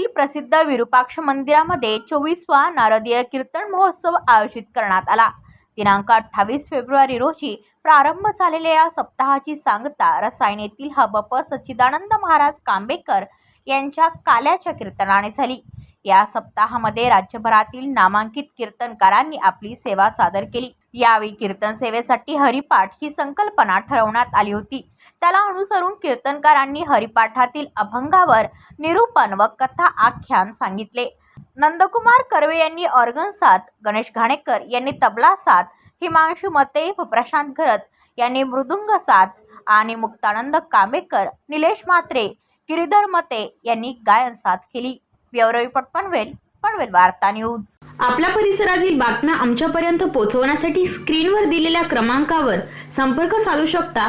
येथील प्रसिद्ध विरूपाक्ष मंदिरामध्ये चोवीसवा नारदीय कीर्तन महोत्सव आयोजित करण्यात आला. दिनांक अठ्ठावीस फेब्रुवारी रोजी प्रारंभ झालेल्या या सप्ताहाची सांगता रसायन येथील हबप सच्चिदानंद महाराज कांबेकर यांच्या काल्याच्या कीर्तनाने झाली. या सप्ताहामध्ये राज्यभरातील नामांकित कीर्तनकारांनी आपली सेवा सादर केली. यावेळी कीर्तन सेवेसाठी हरिपाठ ही संकल्पना ठरवण्यात आली होती. त्याला अनुसरून कीर्तनकारांनी हरिपाठातील अभंगावर निरूपण व कथा आख्यान सांगितले. नंदकुमार कर्वे यांनी ऑर्गन साथ गणेश घाणेकर यांनी तबला साथ हिमांशु मते व प्रशांत घरत यांनी मृदुंग साथ आणि मुक्तानंद कांबेकर निलेश मात्रे गिरीधर मते यांनी गायन साथ केली. ब्युरो रिपोर्ट पनवेल वार्ता न्यूज. आपल्या परिसरातील बातम्या आमच्यापर्यंत पोहोचवण्यासाठी स्क्रीनवर दिलेल्या क्रमांकावर संपर्क साधू शकता.